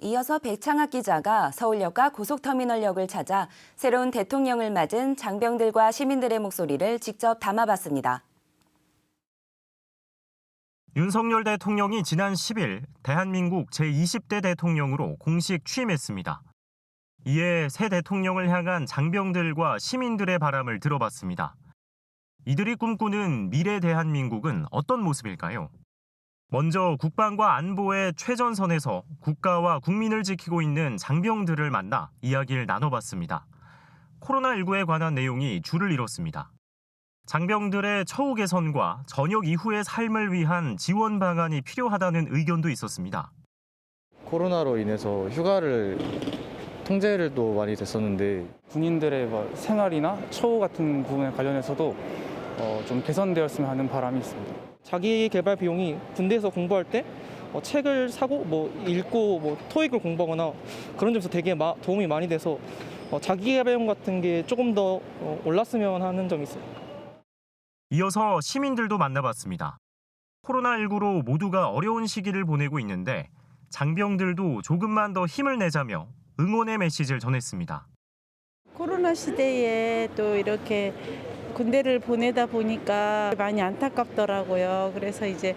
이어서 백창학 기자가 서울역과 고속터미널역을 찾아 새로운 대통령을 맞은 장병들과 시민들의 목소리를 직접 담아봤습니다. 윤석열 대통령이 지난 10일 대한민국 제20대 대통령으로 공식 취임했습니다. 이에 새 대통령을 향한 장병들과 시민들의 바람을 들어봤습니다. 이들이 꿈꾸는 미래 대한민국은 어떤 모습일까요? 먼저 국방과 안보의 최전선에서 국가와 국민을 지키고 있는 장병들을 만나 이야기를 나눠봤습니다. 코로나19에 관한 내용이 줄을 이뤘습니다. 장병들의 처우 개선과 전역 이후의 삶을 위한 지원 방안이 필요하다는 의견도 있었습니다. 코로나로 인해서 휴가를 통제를 또 많이 됐었는데 군인들의 뭐 생활이나 처우 같은 부분에 관련해서도 어, 좀 개선되었으면 하는 바람이 있습니다. 자기 개발 비용이 군대에서 공부할 때 어, 책을 사고 뭐 읽고 뭐 토익을 공부하거나 그런 점에서 되게 마- 도움이 많이 돼서 어, 자기 개발 비용 같은 게 조금 더 어, 올랐으면 하는 점이 있어요. 이어서 시민들도 만나봤습니다. 코로나19로 모두가 어려운 시기를 보내고 있는데 장병들도 조금만 더 힘을 내자며 응원의 메시지를 전했습니다. 코로나 시대에 또 이렇게 군대를 보내다 보니까 많이 안타깝더라고요. 그래서 이제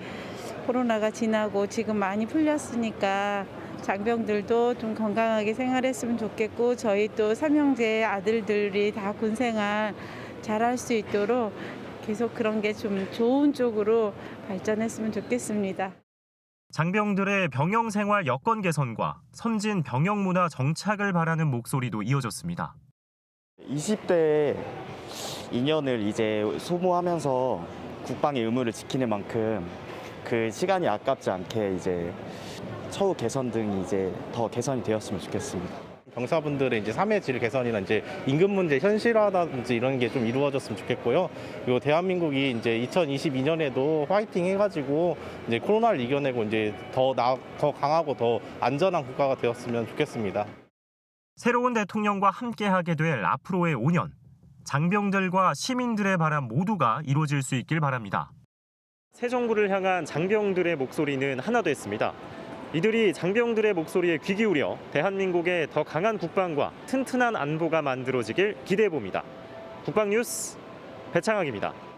코로나가 지나고 지금 많이 풀렸으니까 장병들도 좀 건강하게 생활했으면 좋겠고 저희 또 삼형제 아들들이 다 군생활 잘할 수 있도록 계속 그런 게 좀 좋은 쪽으로 발전했으면 좋겠습니다. 장병들의 병영 생활 여건 개선과 선진 병영 문화 정착을 바라는 목소리도 이어졌습니다. 20대 2년을 이제 소모하면서 국방의 의무를 지키는 만큼 그 시간이 아깝지 않게 이제 처우 개선 등이 이제 더 개선이 되었으면 좋겠습니다. 병사분들의 이제 삶의 질 개선이나 이제 임금 문제 현실화라든지 이런 게 좀 이루어졌으면 좋겠고요. 그리고 대한민국이 이제 2022년에도 화이팅 해가지고 이제 코로나를 이겨내고 이제 더 나, 더 강하고 더 안전한 국가가 되었으면 좋겠습니다. 새로운 대통령과 함께하게 될 앞으로의 5년. 장병들과 시민들의 바람 모두가 이루어질 수 있길 바랍니다. 새 정부를 향한 장병들의 목소리는 하나 됐습니다. 이들이 장병들의 목소리에 귀 기울여 대한민국의 더 강한 국방과 튼튼한 안보가 만들어지길 기대해 봅니다. 국방뉴스 배창학입니다.